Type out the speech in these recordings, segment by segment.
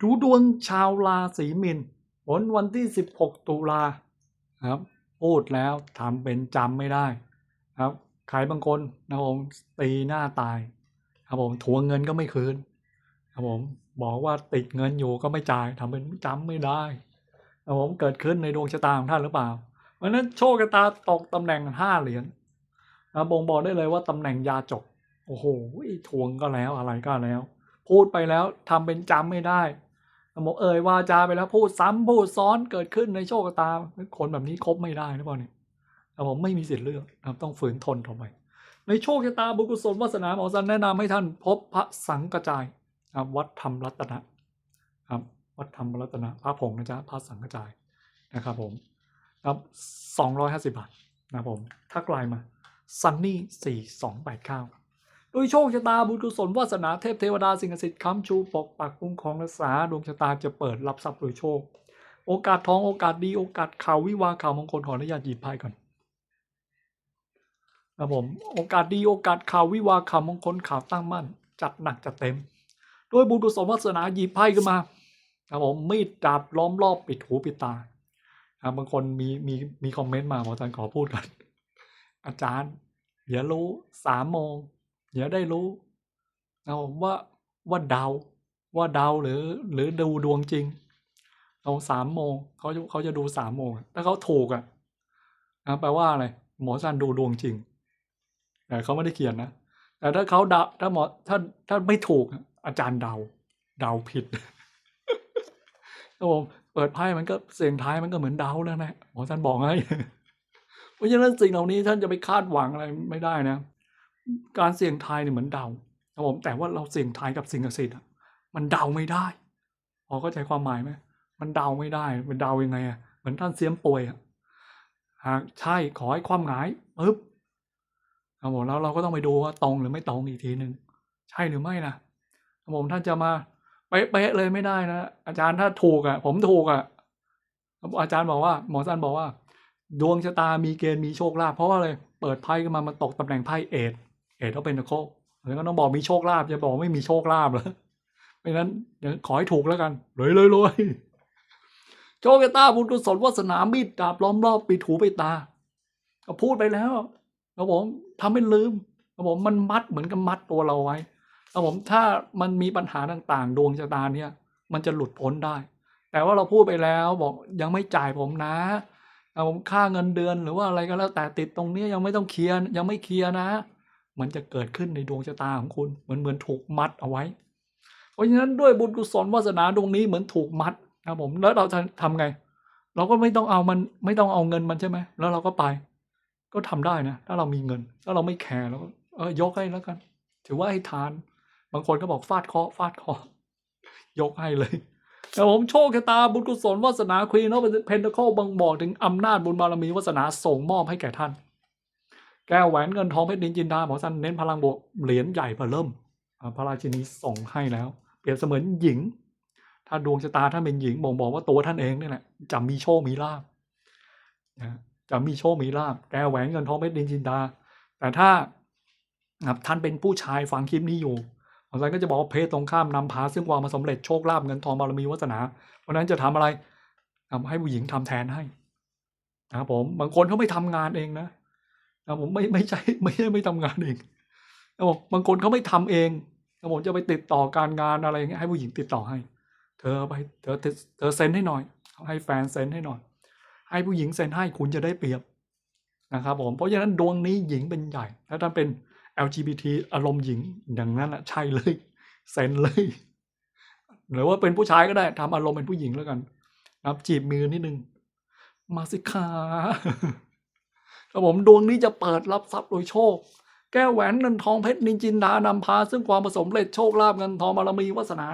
ดูดวงชาวราศีมินผลวันที่ 16 ตุลาครับพูดแล้วทำเป็นจำไม่ได้ครับใครบางคนนะครับผมตีหน้าตาย ครับผมทวงเงินก็ไม่คืน ครับผมบอกว่าติดเงินอยู่ก็ไม่จ่ายทำเป็นจำไม่ได้ครับผมเกิดขึ้นในดวงชะตาของท่านหรือเปล่าเพราะฉะนั้นโชคชะตาตกตำแหน่งห้าเหรียญนะบ่งบอกได้เลยว่าตำแหน่งยาจกโอ้โหทวงก็แล้วอะไรก็แล้ว พูดไปแล้วทำเป็นจำไม่ได้ บอกเอ่ยวาจาไปแล้วพูดซ้ำพูดซ้อนเกิดขึ้นในโชคชะตาคนแบบนี้คบไม่ได้หรือเปล่าเนี่ยแต่ผมไม่มีสิทธิ์เลือกนะครับต้องฝืนทนทนไปในโชคชะตาบุญกุศลวาสนาหมอสันแนะนำให้ท่านพบพระสังกระจายครับวัดธรรมรัตนะครับวัดธรรมรัตนะพระผงนะจ๊ะพระสังกระจายนะครับผมครับสองร้อยห้าสิบบาทนะครับผมทักไลน์มาซันนี่สี่สองแปดเก้า โดยโชคชะตาบุญกุศลวาสนาเทพเทวดาสิ่งศักดิ์สิทธิ์ค้ำชูปกปักคุ้มครองรักษาดวงชะตาจะเปิดรับทรัพย์โดยโชค โอกาสทองโอกาสดีโอกาสข่าววิวาข่าวมงคลขออนุญาตหยิบไพ่ก่อนครับผมโอกาสดีโอกาสข่าววิวาข่าวมงคลข่าวตั้งมั่น จัดหนักจัดเต็ม ด้วยบุญกุศลวาสนาหยิบไพ่ขึ้นมาครับผมมีดดาบล้อมรอบปิดหูปิดตาครับบางคนมีมีมีคอมเมนต์มาออาจารย์ขอพูดกันอาจารย์เดี๋ยวรู้สามโมง เดี๋ยวได้รู้นะผมว่าว่าเดาว่าเดาหรือหรือดูดวงจริงเอาสามโมงเขาเขาจะดูสามโมงถ้าเขาถูกอะนะแปลว่าอะไรหมอซันดูดวงจริงแต่เขาไม่ได้เขียนนะแต่ถ้าเขาเดาถ้าหมอถ้าถ้าไม่ถูกอาจารย์เดา เดาผิดครับผมเปิดไพ่มันก็เสียงท้ายมันก็เหมือนเดาแล้วนะหมอท่านบอกให้เพราะฉะนั้นสิ่งเหล่านี้ท่านจะไปคาดหวังอะไรไม่ได้นะ การเสี่ยงทายเนี่ยเหมือนเดาครับผมแต่ว่าเราเสี่ยงทายกับสิ่งศักดิ์สิทธิ์อะมันเดาไม่ได้พอเข้าใจความหมายไหมมันเดาไม่ได้มันเดายังไงอะเหมือนท่านเสียมป่วยอะหากใช่ขอให้ความหงายปึ๊บครับผมแล้วเราก็ต้องไปดูว่าตรงหรือไม่ตรงอีกทีหนึ่งใช่หรือไม่นะครับผมท่านจะมาเป๊ะเลยไม่ได้นะอาจารย์ถ้าถูกอะ ผมถูกอะอาจารย์บอกว่า หมอสันบอกว่า ดวงชะตามีเกณฑ์มีโชคลาภเพราะว่าอะไรเปิดไพ่ขึ้นมามันตกตำแหน่งไพ่เอ็ด เอดเขาเป็นโคแล้วก็ต้องบอกมีโชคลาภจะบอกไม่มีโชคลาภเหรอไม่นั้นเดี๋ยวขอให้ถูกแล้วกันเลยเลยเลยโชคตาบุญกุศลวาสนามีดดาบล้อมรอบปิดหูปิดตาก็พูดไปแล้วครับผมทำให้ลืมครับผมมันมัดเหมือนกับมัดตัวเราไว้ครับผมถ้ามันมีปัญหาต่างๆ ดวงชะตาเนี่ยมันจะหลุดพ้นได้ แต่ว่าเราพูดไปแล้วบอกยังไม่จ่ายผมนะครับผมค่าเงินเดือนหรือว่าอะไรก็แล้วแต่ติดตรงนี้ยังไม่ต้องเคลียร์ยังไม่เคลียร์นะ มันจะเกิดขึ้นในดวงชะตาของคุณเหมือนเหมือนถูกมัดเอาไว้ เพราะฉะนั้นด้วยบุญกุศลวาสนาดวงนี้เหมือนถูกมัดครับผมแล้วเราจะทำไง เราก็ไม่ต้องเอามันไม่ต้องเอาเงินมันใช่ไหมแล้วเราก็ไป ก็ทำได้นะ ถ้าเรามีเงิน ถ้าเราไม่แคร์เราก็เออยกให้แล้วกัน ถือว่าให้ทาน บางคนก็บอกฟาดเคราะฟาดเคราะยกให้เลยแต่ผมโชคชะตาบุญกุศลวาสนาควีนอเพนทเคิลบังบอกถึงอำนาจบุญบารมีวาสนาส่งมอบให้แก่ท่าน แก้วแหวนเงินทองเพชรนินจินดาหมอสันเน้นพลังบวกเหรียญใหญ่เพิ่มเริ่มพระราชินีส่งให้แล้ว เปรียบเสมือนหญิง ถ้าดวงชะตาท่านเป็นหญิงบ่งบอกว่าตัวท่านเองนี่แหละจะมีโชคมีลาภนะจะมีโชคมีลาภแก้วแหวนเงินทองเพชรนินจินดา แต่ถ้าท่านเป็นผู้ชายฟังคลิปนี้อยู่หมอสันก็จะบอกว่าเพศตรงข้ามนำพาซึ่งความมาสำเร็จโชคลาภเงินทองบารมีวาสนาเพราะนั้นจะทำอะไรทำให้ผู้หญิงทำแทนให้นะครับผมบางคนเขาไม่ทำงานเองนะ นะผมไม่ไม่ใช่ไม่ใช่ไม่ทำงานเองนะครับผมบางคนเขาไม่ทำเองนะครับผมจะไปติดต่อการงานอะไรอย่างเงี้ยให้ผู้หญิงติดต่อให้ เธอไปเธอเธอเซ็นให้หน่อย ให้แฟนเซ็นให้หน่อย ให้ผู้หญิงเซ็นให้คุณจะได้เปรียบนะครับผมเพราะฉะนั้นดวงนี้หญิงเป็นใหญ่ถ้าท่านเป็น LGBT อารมณ์หญิงอย่างนั้นอะใช่เลยเซ็นเลยหรือว่าเป็นผู้ชายก็ได้ทำอารมณ์เป็นผู้หญิงแล้วกันนะจีบมือนิดนึง มาสิคา ครับผมดวงนี้จะเปิดรับทรัพย์โดยโชค แก้วแหวนเงินทองเพชรนินจินดานำพา ซึ่งความผสมเร็จโชคลาภเงินทองบารมีวาสนา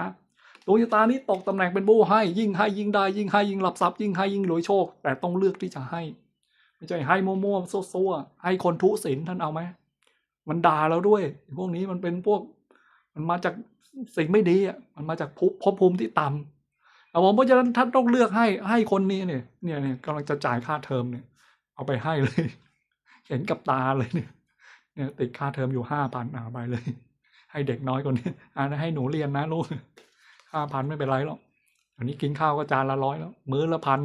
ดวงชะตานี้ตกตำแหน่งเป็นผู้ให้ ยิ่งให้ยิ่งได้ยิ่งให้ยิ่งรับทรัพย์ยิ่งให้ยิ่งรวยโชค แต่ต้องเลือกที่จะให้ไม่ใช่ให้มั่วๆซัวๆให้คนทุศีลท่านเอาไหมมันด่าเราด้วย พวกนี้มันเป็นพวก มันมาจากสิ่งไม่ดีอะมันมาจากภพภพภูมิที่ต่ำเอาผมเพราะฉะนั้นท่านต้องเลือกให้ให้คนนี้เนี่ยเนี่ยเนี่ยกำลังจะจ่ายค่าเทอมเนี่ย เอาไปให้เลย เห็นกับตาเลยเนี่ยเนี่ยติดค่าเทอมอยู่ห้าพันเอาไปเลย ให้เด็กน้อยคนนี้อ่าให้หนูเรียนนะลูกห้าพันไม่เป็นไรหรอกอันนี้กินข้าวก็จานละร้อยแล้ว มื้อละพัน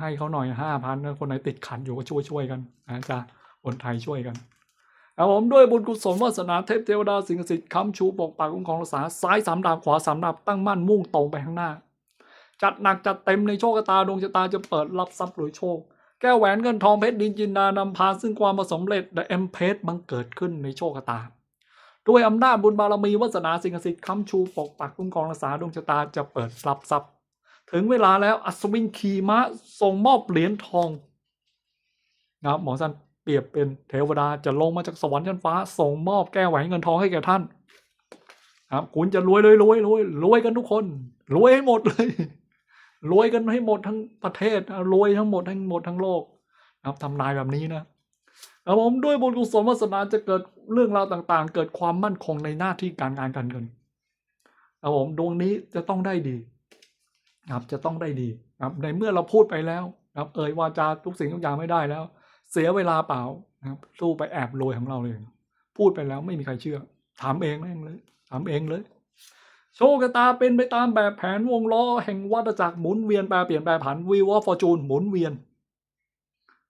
ให้เขาหน่อยห้าพันคนไหนติดขัดอยู่ก็ช่วยช่วยๆกันนะจ๊ะคนไทยช่วยกันครับผมด้วยบุญกุศลวาสนาเทพเทวดาสิ่งศักดิ์สิทธิ์ค้ำชูปกปักคุ้มครองรักษาซ้ายสามดาบขวาสามดาบตั้งมั่นมุ่งตรงไปข้างหน้า จัดหนักจัดเต็มในโชคชะตาดวงชะตาจะเปิดรับทรัพย์หรือโชค แก้วแหวนเงินทองเพชรดินจินดานำพาซึ่งความประสมเร็จและเอ็มเพชบังเกิดขึ้นในโชคชะตา ด้วยอำนาจบุญบารมีวาสนาสิ่งศักดิ์สิทธิ์ค้ำชูปกปักคุ้มครองรักษาดวงชะตาจะเปิดรับทรัพย์ถึงเวลาแล้วอัศวินขี่ม้าส่งมอบเหรียญทองนะหมอสันเปรียบเป็นเทวดาจะลงมาจากสวรรค์ชั้นฟ้า ส่งมอบแก้วแหวนเงินทองให้แก่ท่าน ครับ คุณจะรวยเลยรวยรวยรวยกันทุกคน รวยให้หมดเลย รวยกันให้หมดทั้งประเทศรวยทั้งหมดทั้งหมดทั้งโลกนะครับทำนายแบบนี้นะครับผมด้วยบุญกุศลวาสนาจะเกิดเรื่องราวต่างๆ เกิดความมั่นคงในหน้าที่การงานการเงินครับผมดวงนี้จะต้องได้ดีครับจะต้องได้ดีครับในเมื่อเราพูดไปแล้วครับเอ่ยวาจาทุกสิ่งทุกอย่างไม่ได้แล้ว เสียเวลาเปล่านะครับสู้ไปแอบรวยของเราเลย พูดไปแล้วไม่มีใครเชื่อ ถามเองแม่งเลยถามเองเลย โชคชะตาเป็นไปตามแบบแผนวงล้อแห่งวัฏจักรหมุนเวียนแปรเปลี่ยนแปรผันวีวอฟอร์จูนหมุนเวียน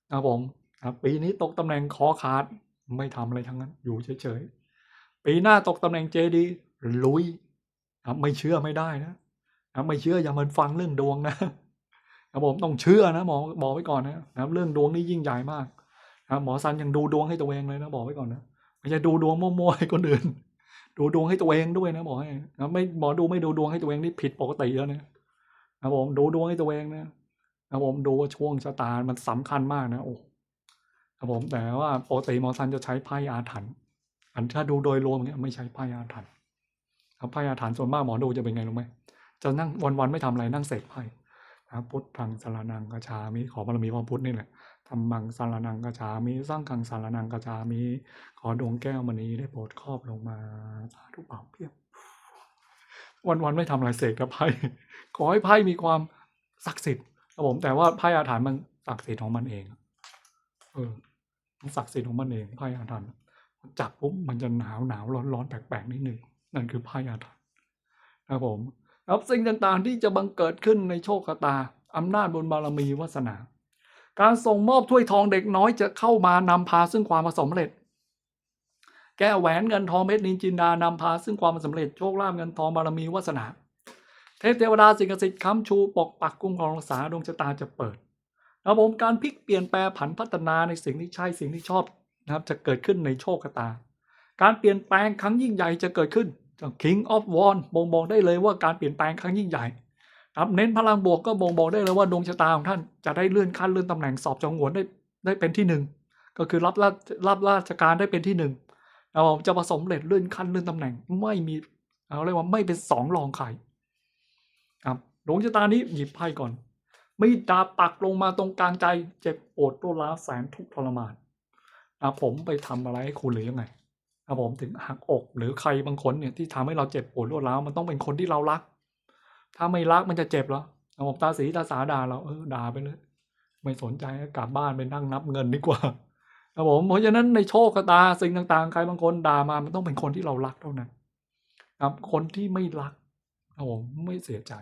นะครับผมครับปีนี้ตกตำแหน่งคอขาดไม่ทำอะไรทั้งนั้น อยู่เฉยๆ ปีหน้าตกตำแหน่งเจดีลุยครับไม่เชื่อไม่ได้นะนะครับไม่เชื่ออย่ามันฟังเรื่องดวงนะครับผมต้องเชื่อนะหมอบอกไว้ก่อนนะครับเรื่องดวงนี่ยิ่งใหญ่มากนะครับหมอซันยังดูดวงให้ตัวเองเลยนะบอกไว้ก่อนนะไม่ใช่ดูดวงมั่วๆให้คนอื่น ดูดวงให้ตัวเองด้วยนะบอกให้นะไม่หมอดูไม่ดูดวงให้ตัวเองนี่ผิดปกติแล้วนะครับผมดูดวงให้ตัวเองนะครับผมดูว่าช่วงชะตามันสำคัญมากนะโอ้ครับผมแต่ว่าปกติหมอซันจะใช้ไพ่อาถรรพ์อันถ้าดูโดยรวมเนี่ยไม่ใช้ไพ่อาถรรพ์ครับไพ่อาถรรพ์ส่วนมากหมอดูจะเป็นไงรู้ไหมจะนั่งวันๆไม่ทำอะไรนั่งเสกไพ่นะพุทธังสารนังกชามิขอบารมีพระพุทธนี่แหละ ธรรมังสารนังกชามิสร้างกังสารนังกชามิขอดวงแก้วมณีได้โปรดครอบลงมาสาธุเป่าเพียบวันๆไม่ทำอะไรเสกกับไพ่ขอให้ไพ่มีความศักดิ์สิทธิ์ครับผมแต่ว่าไพ่อาถรรพ์มันศักดิ์สิทธิ์ของมันเอง เออมันศักดิ์สิทธิ์ของมันเองไพ่อาถรรพ์จับปุ๊บมันจะหนาวหนาวร้อนร้อนแปลกๆนิดนึงนั่นคือไพ่อาถรรพ์ครับผมครับสิ่งต่างๆที่จะบังเกิดขึ้นในโชคชะตาอำนาจบุญบารมีวาสนา การส่งมอบถ้วยทองเด็กน้อยจะเข้ามานำพาซึ่งความสำเร็จ แก้แหวนเงินทองเม็ดนินจินดานำพาซึ่งความสำเร็จโชคลาภเงินทองบารมีวาสนา เทพเทวดาสิ่งศักดิ์สิทธิ์ค้ำชูปกปักคุ้มครองรักษาดวงชะตาจะเปิดครับผมการพลิกเปลี่ยนแปลผันพัฒนาในสิ่งที่ใช่สิ่งที่ชอบนะครับจะเกิดขึ้นในโชคชะตา การเปลี่ยนแปลงครั้งยิ่งใหญ่จะเกิดขึ้น King of w a n บ่งบอกได้เลยว่าการเปลี่ยนแปลงครั้งยิ่งใหญ่ ครับเน้นพลังบวกก็บ่งบอกได้เลยว่าดวงชะตาของท่านจะได้เลื่อนขั้นเลื่อนตำแหน่งสอบจองหวนได้ได้เป็นที่หนึ่งก็คือรับราชรับราชการได้เป็นที่หนึ่งเราจะผสมเร็จเลื่อนขั้นเลื่อนตำแหน่งไม่มีเอาเรียกว่าไม่เป็นสองรองใครครับดวงชะตานี้หยิบไพ่ก่อนมีดาบปักลงมาตรงกลางใจเจ็บปวดตัวร้าแสนทุกทรมานนะผมไปทำอะไรให้คุณหรือยังไงครับผมถึงหักอกหรือใครบางคนเนี่ยที่ทำให้เราเจ็บปวดรวดร้าวมันต้องเป็นคนที่เรารัก ถ้าไม่รักมันจะเจ็บเหรอรับผมตาสีตาสาด่าเราเออด่าไปเลย ไม่สนใจกลับบ้านไปนั่งนับเงินดีกว่าครับผมเพราะฉะนั้นในโชคตาสิ่งต่างๆ ใครบางคนด่ามามันต้องเป็นคนที่เรารักเท่านั้นครับคนที่ไม่รักครับผมไม่เสียใจ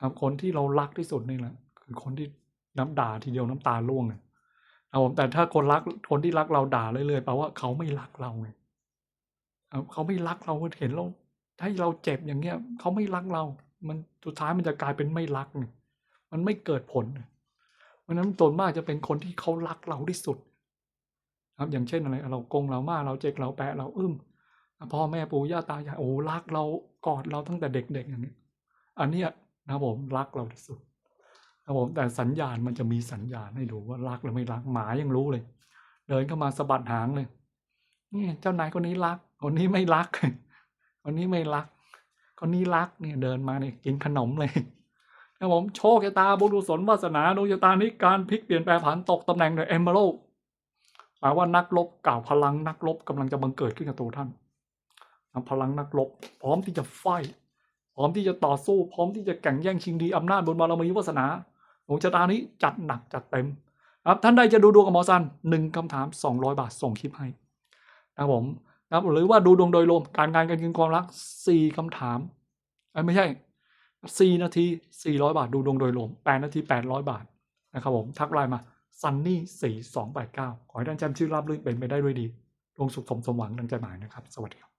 ครับคนที่เรารักที่สุดนี่แหละคือคนที่น้ำด่าทีเดียวน้ำตาร่วงเลยครับผมแต่ถ้าคนรักคนที่รักเราด่าเรื่อยๆแปลว่าเขาไม่รักเราไงครับเขาไม่รักเราเห็นเราให้เราเจ็บอย่างเงี้ยเขาไม่รักเรา มันสุดท้ายมันจะกลายเป็นไม่รัก มันไม่เกิดผลเพราะฉะนั้นส่วนมากจะเป็นคนที่เขารักเราที่สุด ครับ อย่างเช่นอะไรเรากงเรามาเราเจ๊กเราแปะเราอึ้มพ่อแม่ปู่ย่าตายายโอ้รักเรากอดเราตั้งแต่เด็กๆอย่างนี้อันนี้นะผมรักเราที่สุดครับผมแต่สัญญาณมันจะมีสัญญาณให้ดูว่ารักหรือไม่รักหมายังรู้เลย เดินเข้ามาสะบัดหางเลยนี่เจ้านายคนนี้รักคนนี้ไม่รักคนนี้ไม่รัก คนนี้รักเนี่ยเดินมาเนี่ยกินขนมเลยนะผมโชคชะตาบุญกุศลวาสนาดวงชะตานี้การพลิกเปลี่ยนแปลงผันตกตำแหน่งโดยเอมเบอร์แปลว่านักรบกล่าวพลังนักรบกำลังจะบังเกิดขึ้นกับตัวท่านพลังนักรบ พร้อมที่จะไฟพร้อมที่จะต่อสู้ พร้อมที่จะแข่งแย่งชิงดีอำนาจบนบารมีวาสนาดวงชะตานี้จัดหนักจัดเต็มครับท่านใดจะดูดวงกับหมอซันหนึ่งคำถามสองร้อยบาทส่งคลิปให้นะผม นะครับหรือว่าดูดวงโดยรวมการงานการเงินความรักสี่คำถามไม่ใช่สี่นาทีสี่ร้อยบาท ดูดวงโดยรวม8นาทีแปดร้อยบาทนะครับผมทักไลน์มา sunny 4289ขอให้ท่านแชมป์ชื่อรับรื่นเป็นไปได้ด้วยดีดวงสุขสมสมหวังดังใจหมายนะครับ สวัสดีครับ